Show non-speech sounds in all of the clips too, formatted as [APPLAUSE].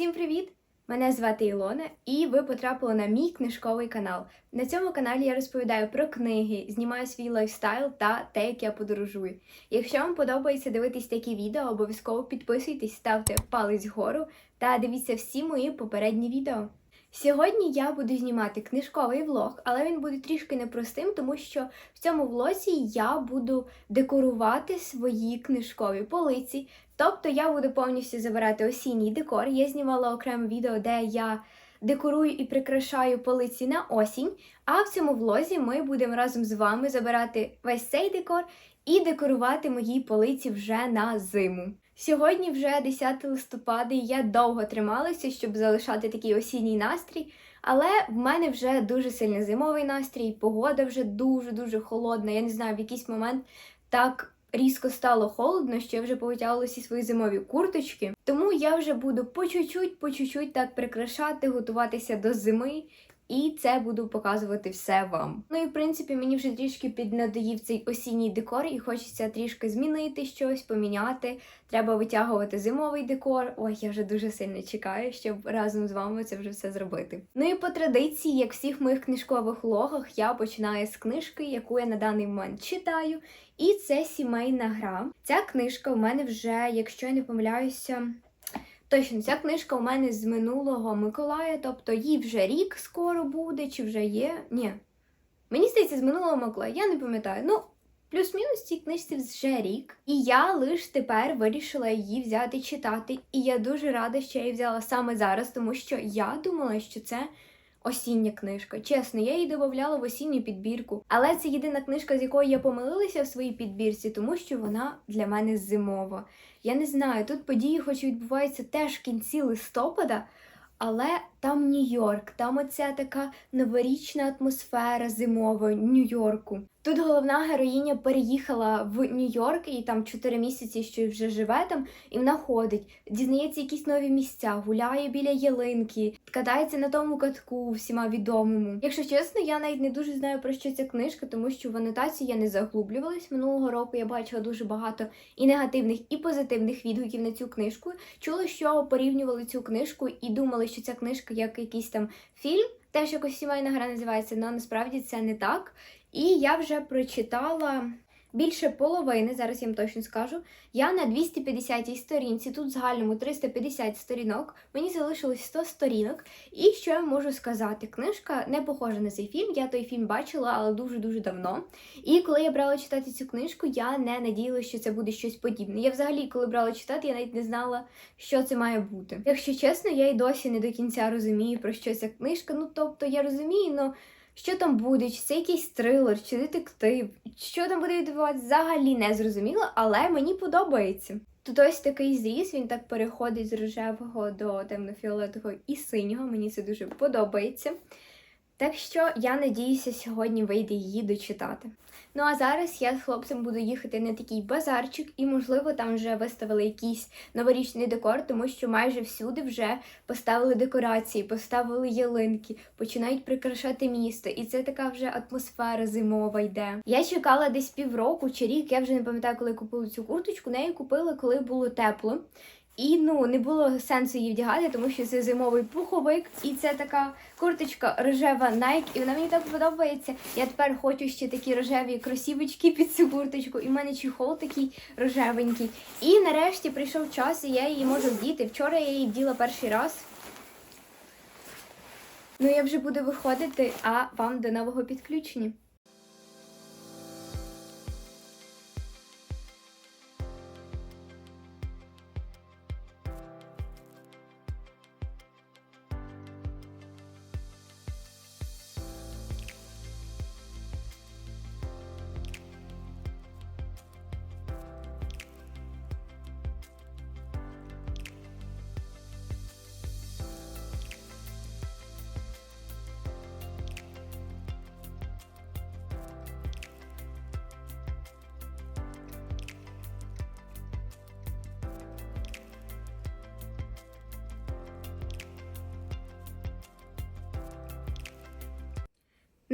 Всім привіт! Мене звати Ілона, і ви потрапили на мій книжковий канал. На цьому каналі я розповідаю про книги, знімаю свій лайфстайл та те, як я подорожую. Якщо вам подобається дивитись такі відео, обов'язково підписуйтесь, ставте палець вгору та дивіться всі мої попередні відео. Сьогодні я буду знімати книжковий влог, але він буде трішки непростим, тому що в цьому влозі я буду декорувати свої книжкові полиці. Тобто я буду повністю забирати осінній декор. Я знімала окреме відео, де я декорую і прикрашаю полиці на осінь. А в цьому влозі ми будемо разом з вами забирати весь цей декор і декорувати мої полиці вже на зиму. Сьогодні вже 10 листопада, і я довго трималася, щоб залишати такий осінній настрій. Але в мене вже дуже сильний зимовий настрій, погода вже дуже-дуже холодна. Я не знаю, в якийсь момент так різко стало холодно, що я вже повитягувала всі свої зимові курточки. Тому я вже буду по чуть-чуть, по чуть-чуть так прикрашати, готуватися до зими. І це буду показувати все вам. Ну і в принципі мені вже трішки піднадоїв цей осінній декор, і хочеться трішки змінити щось, поміняти. Треба витягувати зимовий декор. Ой, я вже дуже сильно чекаю, щоб разом з вами це вже все зробити. Ну і по традиції, як всіх моїх книжкових влогах, я починаю з книжки, яку я на даний момент читаю. І це сімейна гра. Ця книжка у мене вже, якщо я не помиляюся. Точно, ця книжка у мене з минулого Миколая, тобто їй вже рік скоро буде, чи вже є. Ні. Мені здається, з минулого Миколая, я не пам'ятаю. Ну, плюс-мінус цій книжці вже рік. І я лише тепер вирішила її взяти читати. І я дуже рада, що я її взяла саме зараз, тому що я думала, що це. Осіння книжка. Чесно, я її додавала в осінню підбірку. Але це єдина книжка, з якою я помилилася в своїй підбірці, тому що вона для мене зимова. Я не знаю, тут події, хоч відбуваються теж в кінці листопада, але там Нью-Йорк, там оця така новорічна атмосфера зимова Нью-Йорку. Тут головна героїня переїхала в Нью-Йорк і там 4 місяці, що вже живе там, і вона ходить, дізнається якісь нові місця, гуляє біля ялинки, катається на тому катку всіма відомому. Якщо чесно, я навіть не дуже знаю про що ця книжка, тому що в анотації я не заглублювалась. Минулого року я бачила дуже багато і негативних, і позитивних відгуків на цю книжку. Чула, що порівнювали цю книжку і думали, що ця книжка як якийсь там фільм. Теж якось сімейна гра називається, але насправді це не так. І я вже прочитала більше половини, зараз я вам точно скажу. Я на 250-й сторінці, тут в загальному 350 сторінок, мені залишилось 100 сторінок. І що я можу сказати? Книжка не похожа на цей фільм. Я той фільм бачила, але дуже-дуже давно. І коли я брала читати цю книжку, я не надіялася, що це буде щось подібне. Я взагалі, коли брала читати, я навіть не знала, що це має бути. Якщо чесно, я й досі не до кінця розумію, про що ця книжка. Ну тобто я розумію, але що там буде, чи це якийсь трилер, чи детектив, що там буде відбуватися, взагалі не зрозуміло, але мені подобається. Тут ось такий зріз, він так переходить з рожевого до темно-фіолетового і синього. Мені це дуже подобається. Так що я надіюся, сьогодні вийде її дочитати. Ну а зараз я з хлопцем буду їхати на такий базарчик, і, можливо, там вже виставили якийсь новорічний декор, тому що майже всюди вже поставили декорації, поставили ялинки, починають прикрашати місто. І це така вже атмосфера зимова йде. Я чекала десь півроку чи рік, я вже не пам'ятаю, коли купила цю курточку. Неї купила, коли було тепло. І ну не було сенсу її вдягати, тому що це зимовий пуховик, і це така курточка рожева Nike, і вона мені так подобається. Я тепер хочу ще такі рожеві кросівочки під цю курточку, і в мене чехол такий рожевенький. І нарешті прийшов час, і я її можу вдіти. Вчора я її вділа перший раз. Ну я вже буду виходити, а вам до нового підключення.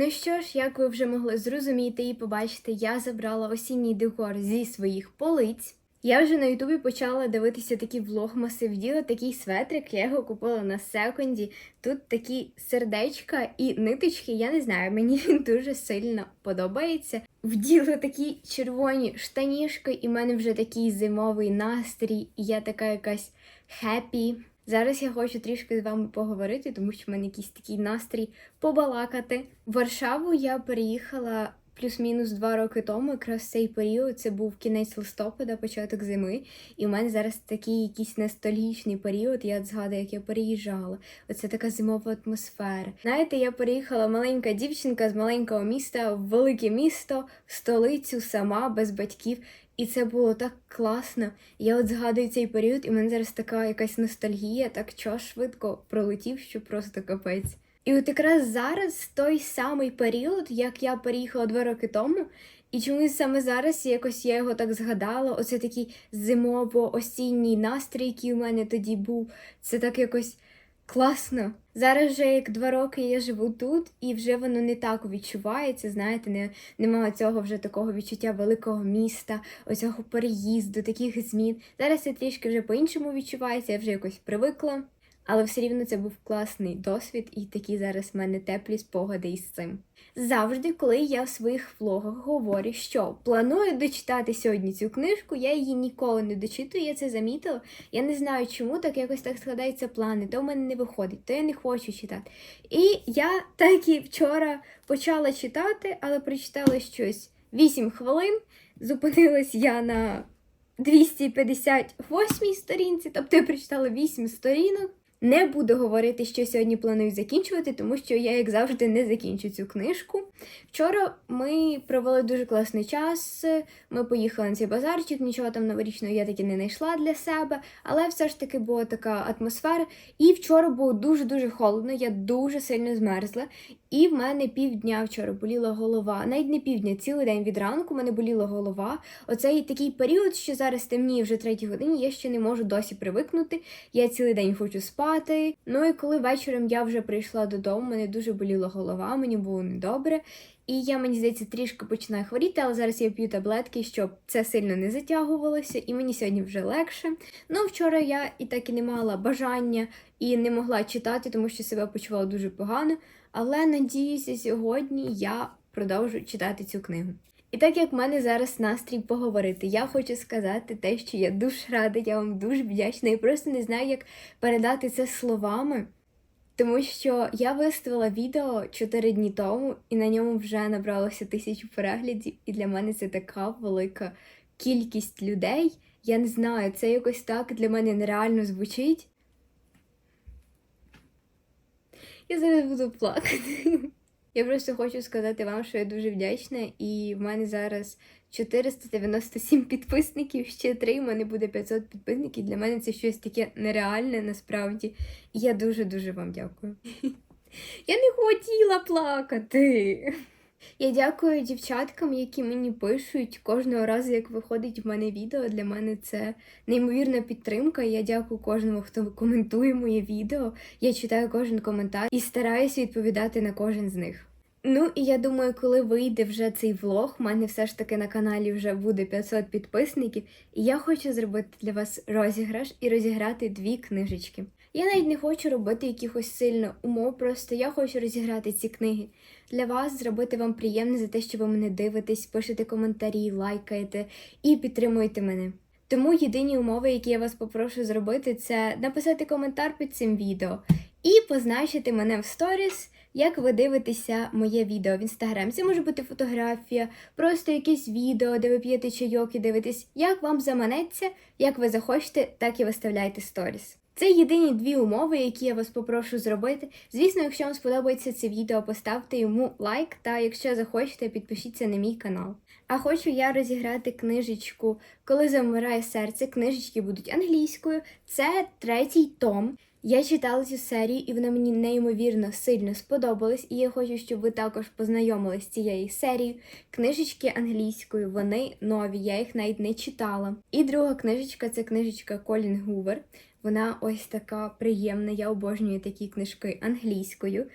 Ну що ж, як ви вже могли зрозуміти і побачити, я забрала осінній декор зі своїх полиць. Я вже на Ютубі почала дивитися такі влогмаси, вділа такий светрик, я його купила на секунді. Тут такі сердечка і ниточки, я не знаю, мені [LAUGHS] він дуже сильно подобається. Вділа такі червоні штанішки, і в мене вже такий зимовий настрій, і я така якась хеппі. Зараз я хочу трішки з вами поговорити, тому що в мене якийсь такий настрій побалакати. В Варшаву я переїхала плюс-мінус два роки тому, якраз цей період це був кінець листопада, початок зими. І в мене зараз такий якийсь ностальгічний період. Я згадую, як я переїжджала. Оце така зимова атмосфера. Знаєте, я переїхала маленька дівчинка з маленького міста в велике місто, в столицю сама без батьків. І це було так класно. Я от згадую цей період, і в мене зараз така якась ностальгія, так час швидко пролетів, що просто капець. І от якраз зараз той самий період, як я переїхала два роки тому, і чомусь саме зараз якось я його так згадала. Оце такий зимово-осінній настрій, який у мене тоді був. Це так якось класно. Зараз вже як два роки я живу тут, і вже воно не так відчувається. Знаєте, не, немає цього вже такого відчуття великого міста, оцього переїзду, таких змін. Зараз це трішки вже по-іншому відчувається, я вже якось привикла. Але все рівно це був класний досвід, і такі зараз в мене теплі спогади із цим. Завжди, коли я в своїх влогах говорю, що планую дочитати сьогодні цю книжку, я її ніколи не дочитую, я це замітила. Я не знаю, чому так якось так складаються плани, то в мене не виходить, то я не хочу читати. І я так і вчора почала читати, але прочитала щось 8 хвилин. Зупинилась я на 258 сторінці, тобто я прочитала 8 сторінок. Не буду говорити, що сьогодні планую закінчувати, тому що я, як завжди, не закінчу цю книжку. Вчора ми провели дуже класний час. Ми поїхали на цей базарчик, нічого там новорічного я таки не знайшла для себе, але все ж таки була така атмосфера. І вчора було дуже-дуже холодно, я дуже сильно змерзла. І в мене півдня вчора боліла голова. Навіть не півдня, цілий день від ранку мене боліла голова. Оцей такий період, що зараз темніє вже третій годині, я ще не можу досі привикнути. Я цілий день хочу спати. Ну і коли вечором я вже прийшла додому, мене дуже боліла голова, мені було недобре. І я, мені здається, трішки починаю хворіти, але зараз я п'ю таблетки, щоб це сильно не затягувалося, і мені сьогодні вже легше. Ну, вчора я і так і не мала бажання і не могла читати, тому що себе почувала дуже погано. Але надіюся, сьогодні я продовжу читати цю книгу. І так як в мене зараз настрій поговорити, я хочу сказати те, що я дуже рада, я вам дуже вдячна і просто не знаю, як передати це словами. Тому що я виставила відео 4 дні тому, і на ньому вже набралося тисячу переглядів, і для мене це така велика кількість людей. Я не знаю, це якось так для мене нереально звучить. Я зараз буду плакати. Я просто хочу сказати вам, що я дуже вдячна, і в мене зараз 497 підписників, ще три, в мене буде 500 підписників. Для мене це щось таке нереальне насправді. І я дуже-дуже вам дякую. [LAUGHS] Я не хотіла плакати. Я дякую дівчаткам, які мені пишуть кожного разу, як виходить в мене відео. Для мене це неймовірна підтримка. Я дякую кожному, хто коментує моє відео. Я читаю кожен коментар і стараюся відповідати на кожен з них. Ну і я думаю, коли вийде вже цей влог, в мене все ж таки на каналі вже буде 500 підписників, і я хочу зробити для вас розіграш і розіграти дві книжечки. Я навіть не хочу робити якихось сильно умов, просто я хочу розіграти ці книги для вас, зробити вам приємне за те, що ви мене дивитесь, пишете коментарі, лайкаєте і підтримуєте мене. Тому єдині умови, які я вас попрошу зробити, це написати коментар під цим відео і позначити мене в сторіс, як ви дивитеся моє відео в інстаграм. Це може бути фотографія, просто якесь відео, де ви п'єте чайок і дивитесь, як вам заманеться, як ви захочете, так і виставляйте сторіс. Це єдині дві умови, які я вас попрошу зробити. Звісно, якщо вам сподобається це відео, поставте йому лайк, та якщо захочете, підпишіться на мій канал. А хочу я розіграти книжечку Коли замирає серце. Книжечки будуть англійською. Це третій том. Я читала цю серію, і вона мені неймовірно сильно сподобалась, і я хочу, щоб ви також познайомились з цією серією. Книжечки англійською, вони нові, я їх навіть не читала. І друга книжечка це книжечка Колін Гувер. Вона ось така приємна. Я обожнюю такі книжки англійською.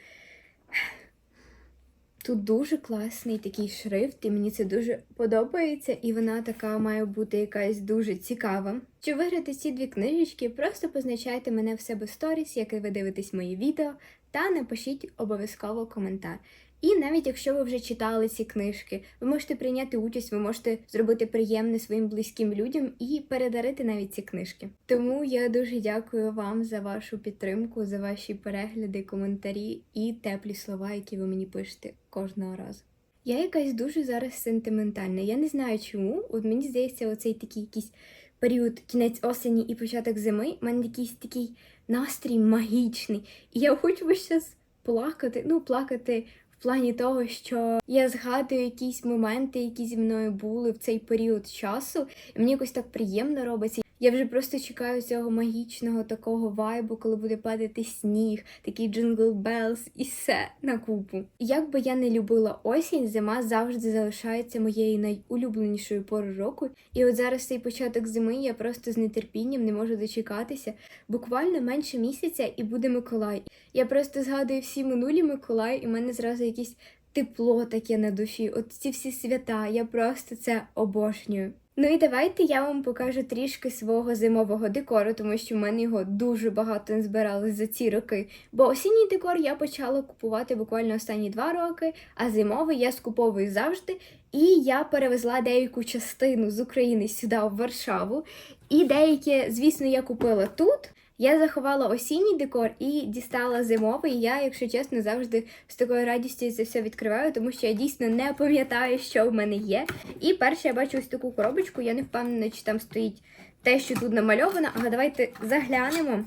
Тут дуже класний такий шрифт, і мені це дуже подобається, і вона така має бути якась дуже цікава. Щоб виграти ці дві книжечки, просто позначайте мене в себе сторіс, який ви дивитесь мої відео, та напишіть обов'язково коментар. І навіть якщо ви вже читали ці книжки, ви можете прийняти участь, ви можете зробити приємне своїм близьким людям і передарити навіть ці книжки. Тому я дуже дякую вам за вашу підтримку, за ваші перегляди, коментарі і теплі слова, які ви мені пишете кожного разу. Я якась дуже зараз сентиментальна. Я не знаю чому. От мені здається, оцей такий якийсь період, кінець осені і початок зими, в мене якийсь такий настрій магічний. І я хочу весь час плакати, ну, плакати плані того, що я згадую якісь моменти, які зі мною були в цей період часу, і мені якось так приємно робиться. Я вже просто чекаю цього магічного такого вайбу, коли буде падати сніг, такий джингл белс і все на купу. Як би я не любила осінь, зима завжди залишається моєю найулюбленішою порою року. І от зараз цей початок зими я просто з нетерпінням не можу дочекатися. Буквально менше місяця і буде Миколай. Я просто згадую всі минулі Миколай, і в мене зразу якесь тепло таке на душі. От ці всі свята, я просто це обожнюю. Ну і давайте я вам покажу трішки свого зимового декору, тому що в мене його дуже багато не збиралось за ці роки. Бо осінній декор я почала купувати буквально останні два роки, а зимовий я скуповую завжди. І я перевезла деяку частину з України сюди, в Варшаву. І деякі, звісно, я купила тут. Я заховала осінній декор і дістала зимовий. Я, якщо чесно, завжди з такою радістю це все відкриваю, тому що я дійсно не пам'ятаю, що в мене є. І перше я бачу ось таку коробочку, я не впевнена, чи там стоїть те, що тут намальовано, але давайте заглянемо.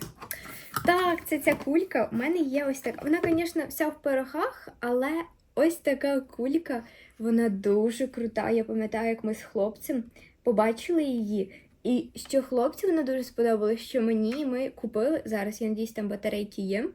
Так, це ця кулька. У мене є ось така. Вона, звісно, вся в пирогах, але ось така кулька, вона дуже крута. Я пам'ятаю, як ми з хлопцем побачили її. І що хлопцю вона дуже сподобалось, що мені ми купили. Зараз я надіюсь, там батарейки є.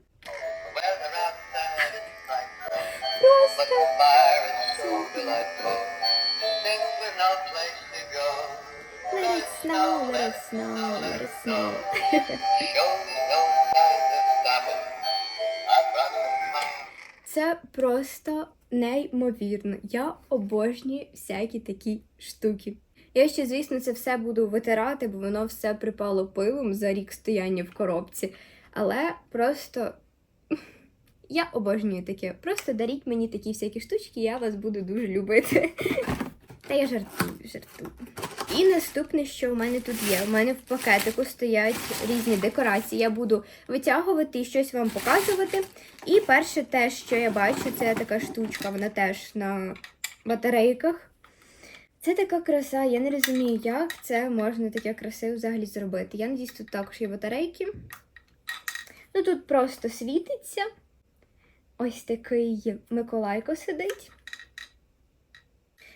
Це просто неймовірно. Я обожнюю всякі такі штуки. Я ще, звісно, це все буду витирати, бо воно все припало пилом за рік стояння в коробці. Але просто [LAUGHS] я обожнюю таке. Просто даріть мені такі всякі штучки, я вас буду дуже любити. [LAUGHS] Та я жартую, жартую. І наступне, що в мене тут є. У мене в пакетику стоять різні декорації. Я буду витягувати і щось вам показувати. І перше те, що я бачу, це така штучка, вона теж на батарейках. Це така краса, я не розумію, як це можна таке красиво взагалі зробити. Я надіюсь, тут також є батарейки. Ну тут просто світиться. Ось такий Миколайко сидить.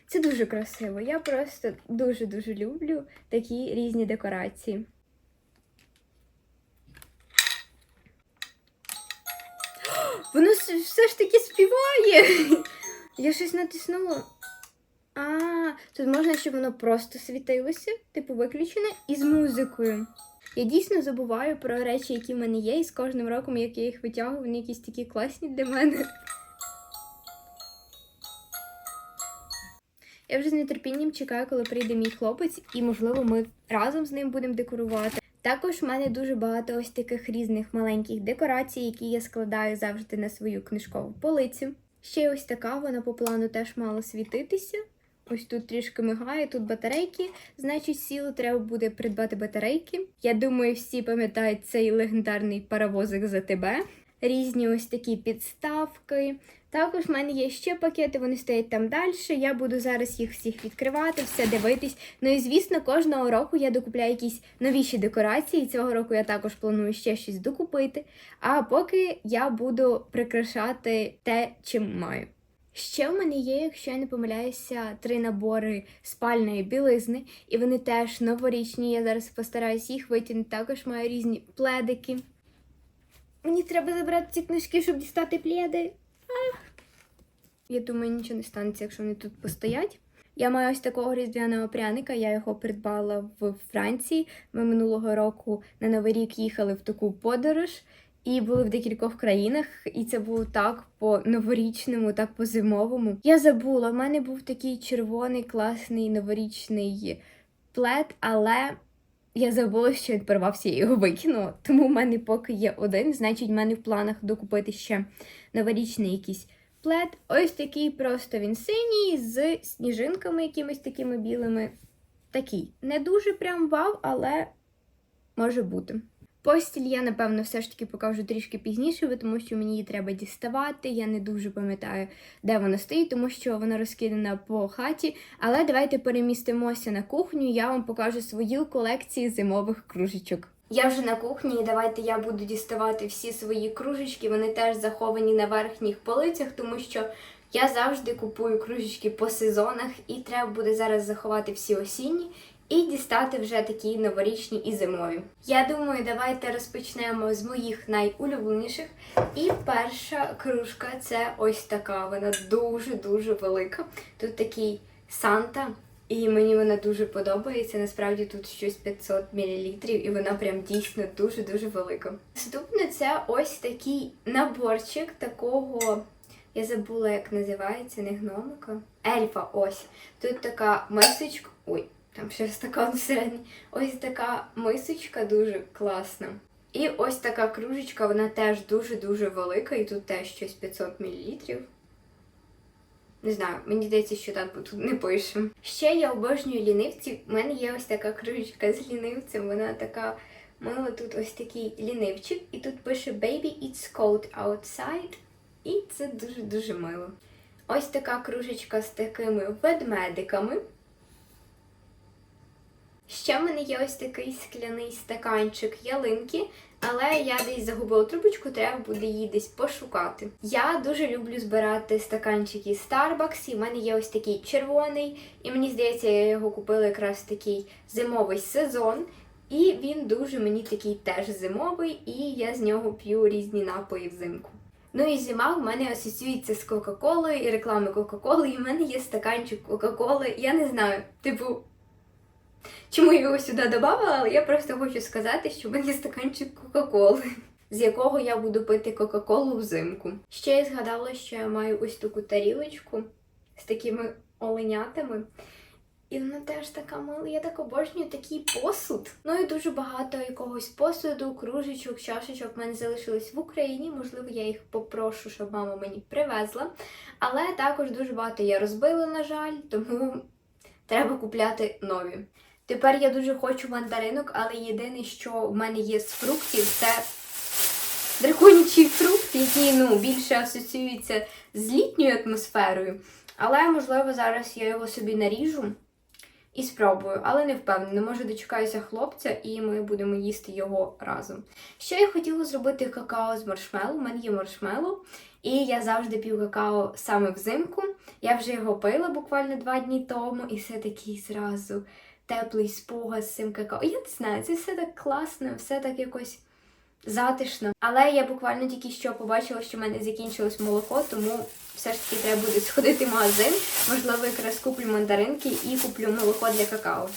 Це дуже красиво. Я просто дуже-дуже люблю такі різні декорації. Воно все ж таки співає. [LAUGHS] Я щось натиснула. А, тут можна, щоб воно просто світилося, типу виключене, і з музикою. Я дійсно забуваю про речі, які в мене є, і з кожним роком, як я їх витягую, вони якісь такі класні для мене. Я вже з нетерпінням чекаю, коли прийде мій хлопець, і, можливо, ми разом з ним будемо декорувати. Також в мене дуже багато ось таких різних маленьких декорацій, які я складаю завжди на свою книжкову полицю. Ще ось така, вона по плану теж мала світитися. Ось тут трішки мигає, тут батарейки. Значить, сіло треба буде придбати батарейки. Я думаю, всі пам'ятають цей легендарний паровозик за тебе. Різні ось такі підставки. Також в мене є ще пакети, вони стоять там далі. Я буду зараз їх всіх відкривати, все дивитись. Ну і звісно, кожного року я докупляю якісь новіші декорації. Цього року я також планую ще щось докупити. А поки я буду прикрашати те, чим маю. Ще в мене є, якщо я не помиляюся, три набори спальної білизни, і вони теж новорічні. Я зараз постараюсь їх витягнути. Також маю різні пледики. Мені треба забрати ці книжки, щоб дістати пледи. Ах. Я думаю, нічого не станеться, якщо вони тут постоять. Я маю ось такого різдвяного пряника, я його придбала в Франції. Ми минулого року на Новий рік їхали в таку подорож. І були в декількох країнах, і це було так по новорічному, так по зимовому. Я забула, в мене був такий червоний класний новорічний плед, але я забула, що він порвався, я його викинула. Тому в мене поки є один. Значить, в мене в планах докупити ще новорічний якийсь плед. Ось такий просто він синій з сніжинками якимись такими білими. Такий. Не дуже прям вау, але може бути. Постіль я, напевно, все ж таки покажу трішки пізніше, тому що мені її треба діставати. Я не дуже пам'ятаю, де вона стоїть, тому що вона розкидана по хаті. Але давайте перемістимося на кухню. Я вам покажу свою колекцію зимових кружечок. Я вже на кухні, і давайте я буду діставати всі свої кружечки. Вони теж заховані на верхніх полицях, тому що я завжди купую кружечки по сезонах, і треба буде зараз заховати всі осінні і дістати вже такі новорічні і зимові. Я думаю, давайте розпочнемо з моїх найулюбленіших. І перша кружка це ось така. Вона дуже-дуже велика. Тут такий Санта. І мені вона дуже подобається. Насправді тут щось 500 мл, і вона прям дійсно дуже-дуже велика. Наступне це ось такий наборчик такого. Я забула, як називається, не гномика. Ельфа, ось. Тут така мисочка. Ой, там ще стакан [LAUGHS] всередині. Ось така мисочка дуже класна. І ось така кружечка, вона теж дуже-дуже велика, і тут теж щось 500 мл. Не знаю, мені здається, що так бо тут не пише. Ще я обожнюю лінивців. У мене є ось така кружечка з лінивцем. Вона така мила. Тут ось такий лінивчик, і тут пише Baby it's cold outside. І це дуже-дуже мило. Ось така кружечка з такими ведмедиками. Ще в мене є ось такий скляний стаканчик ялинки, але я десь загубила трубочку, треба буде її десь пошукати. Я дуже люблю збирати стаканчики Starbucks, і в мене є ось такий червоний, і мені здається, я його купила якраз в такий зимовий сезон. І він дуже мені такий теж зимовий, і я з нього п'ю різні напої взимку. Ну і зима в мене асоціюється з Кока-Колою і реклами Кока-Коли, і в мене є стаканчик Кока-Коли. Я не знаю, типу, чому я його сюди додавала, але я просто хочу сказати, що в мене є стаканчик Кока-Коли, з якого я буду пити Кока-Колу взимку. Ще я згадала, що я маю ось таку тарілочку з такими оленятами. І вона теж така мила. Я так обожнюю такий посуд. Ну і дуже багато якогось посуду, кружечок, чашечок в мене залишились в Україні. Можливо, я їх попрошу, щоб мама мені привезла. Але також дуже багато я розбила, на жаль, тому треба купляти нові. Тепер я дуже хочу мандаринок, але єдине, що в мене є з фруктів, це драконячий фрукт, який ну, більше асоціюється з літньою атмосферою. Але, можливо, зараз я його собі наріжу і спробую, але не впевнена. Може, дочекаюся хлопця, і ми будемо їсти його разом. Ще я хотіла зробити какао з маршмеллоу. У мене є маршмеллоу, і я завжди п'ю какао саме взимку. Я вже його пила буквально два дні тому, і все такий зразу теплий спогад з цим какао. Я не знаю, це все так класно, все так якось затишно. Але я буквально тільки що побачила, що в мене закінчилось молоко, тому все ж таки треба буде сходити в магазин. Можливо, якраз куплю мандаринки і куплю молоко для какао.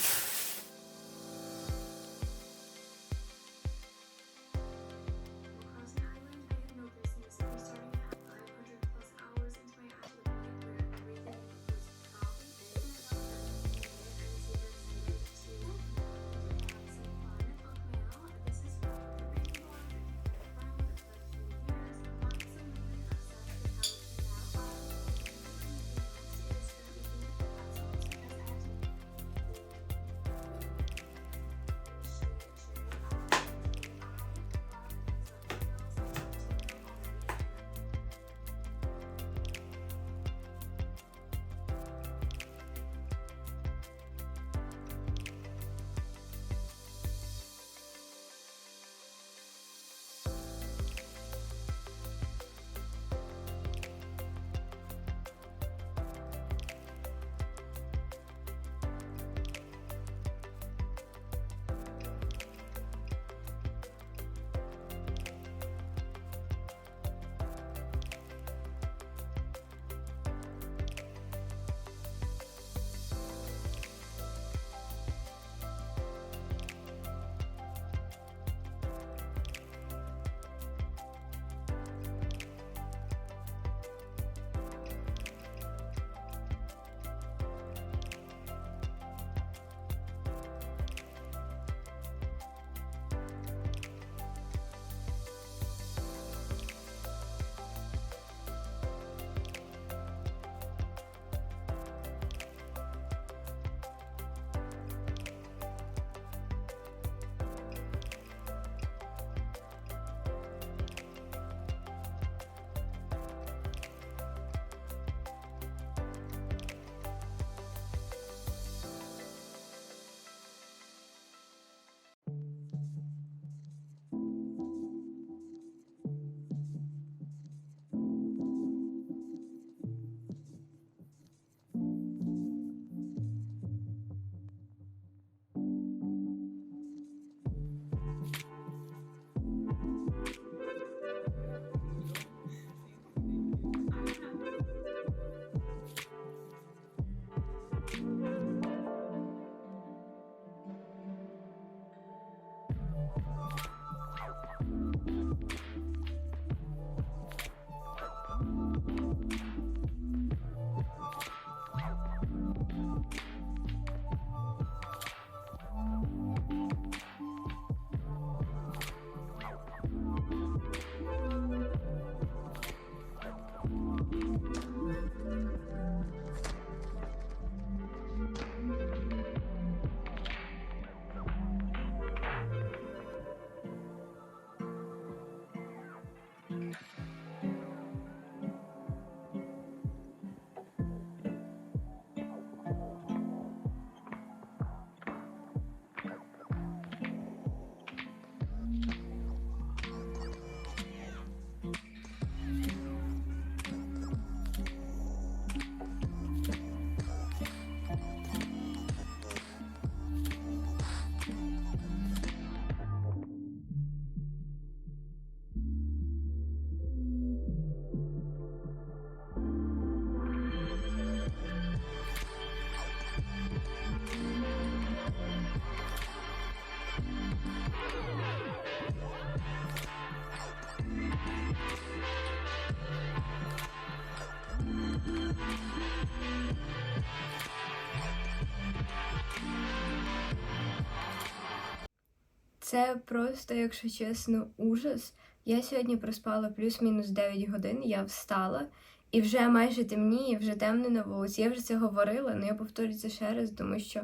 Це просто, якщо чесно, ужас. Я сьогодні проспала плюс-мінус 9 годин, я встала, і вже майже темніє, вже темно на вулиці. Я вже це говорила, але я повторю це ще раз, тому що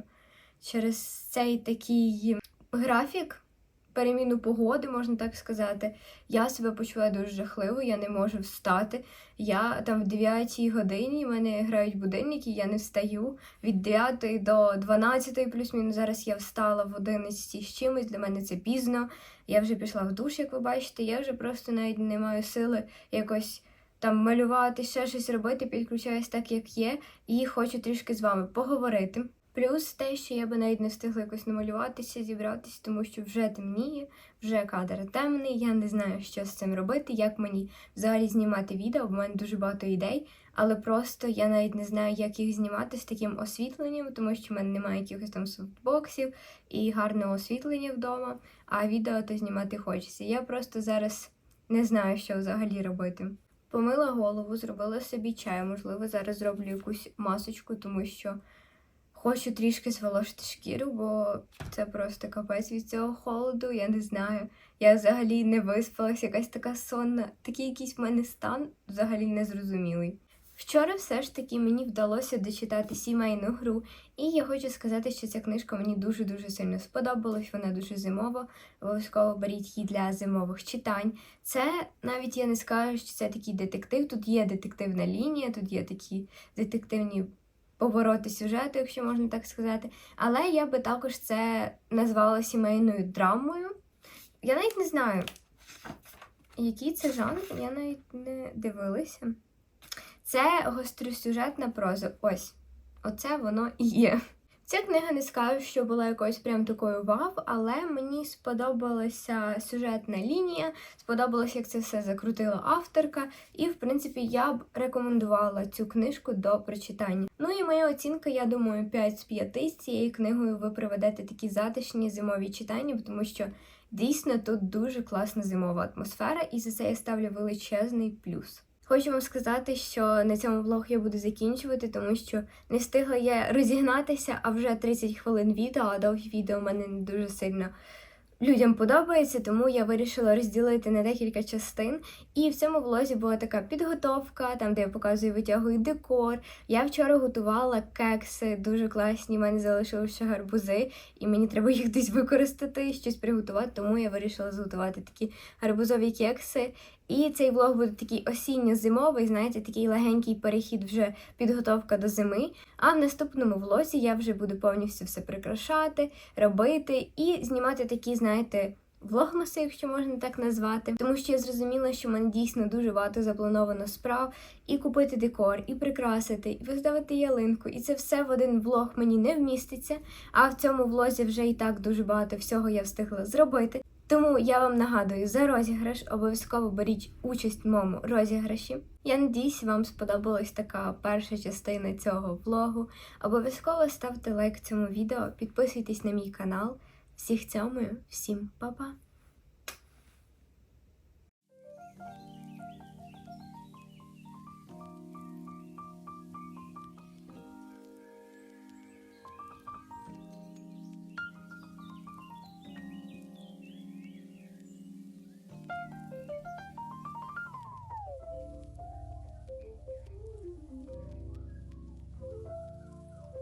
через цей такий графік, переміну погоди, можна так сказати, я себе почуваю дуже жахливо, я не можу встати. Я там в 9 годині в мене грають будильники, я не встаю. Від 9 до 12 плюс-мінус. Зараз я встала в 11 з чимось. Для мене це пізно. Я вже пішла в душ, як ви бачите. Я вже просто навіть не маю сили якось там малювати, ще щось робити, підключаюсь так, як є, і хочу трішки з вами поговорити. Плюс те, що я би навіть не встигла якось намалюватися, зібратися, тому що вже темніє, вже кадр темний. Я не знаю, що з цим робити, як мені взагалі знімати відео, в мене дуже багато ідей, але просто я навіть не знаю, як їх знімати з таким освітленням, тому що в мене немає якихось там софтбоксів і гарного освітлення вдома, а відео то знімати хочеться. Я просто зараз не знаю, що взагалі робити. Помила голову, зробила собі чай, можливо, зараз зроблю якусь масочку, тому що хочу трішки зволожити шкіру, бо це просто капець від цього холоду, я не знаю. Я взагалі не виспалась, якась така сонна, такий якийсь в мене стан взагалі незрозумілий. Вчора все ж таки мені вдалося дочитати сімейну гру, і я хочу сказати, що ця книжка мені дуже-дуже сильно сподобалась, вона дуже зимова. Обов'язково беріть її для зимових читань. Це навіть я не скажу, що це такий детектив. Тут є детективна лінія, тут є такі детективні повороти сюжету, якщо можна так сказати. Але я би також це назвала сімейною драмою. Я навіть не знаю, який це жанр, я навіть не дивилася. Це гостросюжетна проза. Ось. Оце воно і є. Ця книга не скажу, що була якоюсь прям такою вау, але мені сподобалася сюжетна лінія, сподобалось, як це все закрутила авторка, і, в принципі, я б рекомендувала цю книжку до прочитання. Ну і моя оцінка, я думаю, 5 з 5 з цією книгою ви проведете такі затишні зимові читання, тому що дійсно тут дуже класна зимова атмосфера, і за це я ставлю величезний плюс. Хочу вам сказати, що на цьому влог я буду закінчувати, тому що не встигла я розігнатися, а вже 30 хвилин відео, а довгі відео в мене не дуже сильно людям подобається, тому я вирішила розділити на декілька частин. І в цьому влозі була така підготовка, там де я показую, витягую декор. Я вчора готувала кекси, дуже класні. У мене залишилися гарбузи, і мені треба їх десь використати, щось приготувати, тому я вирішила зготувати такі гарбузові кекси. І цей влог буде такий осінньо-зимовий, знаєте, такий легенький перехід, вже підготовка до зими. А в наступному влозі я вже буду повністю все прикрашати, робити і знімати такі, знаєте, влогмаси, якщо можна так назвати. Тому що я зрозуміла, що в мене дійсно дуже багато заплановано справ, і купити декор, і прикрасити, і поставити ялинку. І це все в один влог мені не вміститься. А в цьому влозі вже і так дуже багато всього я встигла зробити. Тому я вам нагадую за розіграш, обов'язково беріть участь в моєму розіграші. Я надіюсь, вам сподобалась така перша частина цього влогу. Обов'язково ставте лайк цьому відео, підписуйтесь на мій канал. Всіх цьому, всім па-па!